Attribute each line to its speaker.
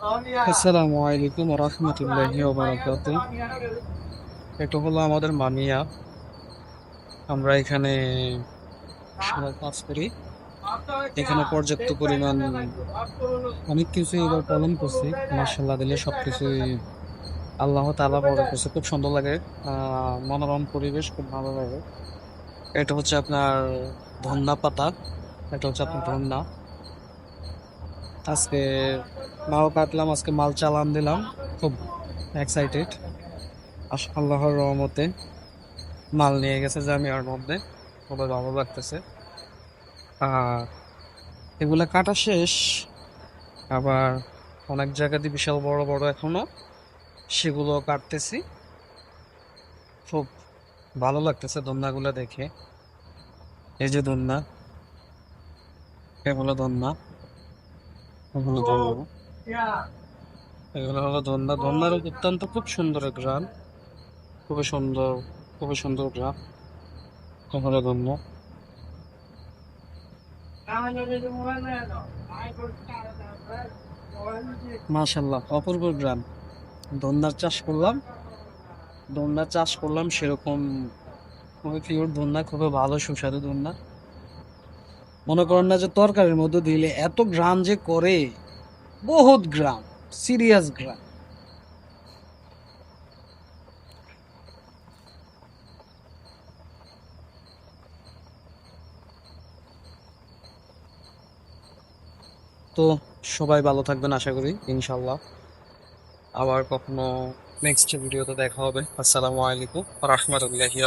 Speaker 1: আসসালামু আলাইকুম রহমতুল্লাহি ওবারাকাত এটা হলো আমাদের মামিয়া। আমরা এখানে সবাই কাজ করি। এখানে পর্যাপ্ত পরিমাণ অনেক কিছু এবার পালন করছি। মার্শাল্লাহ দিলে সব কিছুই আল্লাহ তালা বড় করছে খুব সুন্দর লাগে। মনোরম পরিবেশ, খুব ভালো লাগে। এটা হচ্ছে আপনার ধন্যা পাতা। এটা হচ্ছে আপনার ধন্যা আজকে মাল কাটলাম, আজকে মাল চালান দিলাম। খুব এক্সাইটেড আল্লাহর রহমতে মাল নিয়ে গেছে জামিয়ার মধ্যে। খুবই ভালো লাগতেছে। আর এগুলো কাটা শেষ। আবার অনেক জায়গাতে বিশাল বড় বড় এখনও। সেগুলো কাটতেছি। খুব ভালো লাগতেছে দন্নাগুলো দেখে। এই যে দন্না, এগুলো দন্না। এগুলো হলো দন্না দন্নার অত্যন্ত খুব সুন্দর গ্রাম। খুবই সুন্দর খুবই সুন্দর গ্রাম। এগুলো দন্না মাশাল্লাহ অপূর্ব গ্রাম। দন্নার চাষ করলাম। দন্নার চাষ করলাম সেরকম খুবই পিওর দন্না খুবই ভালো সুস্বাদু দন্না মনে করেন না যে তরকারির মধ্যে দিলে এত গ্রাম যে করে, বহুত গ্রাম সিরিয়াস গ্রাম। তো সবাই ভালো থাকবেন, আশা করি ইনশাল্লাহ আবার কখনো নেক্সট ভিডিওতে দেখা হবে। আসসালামু আলাইকুম রহমতুল্লাহি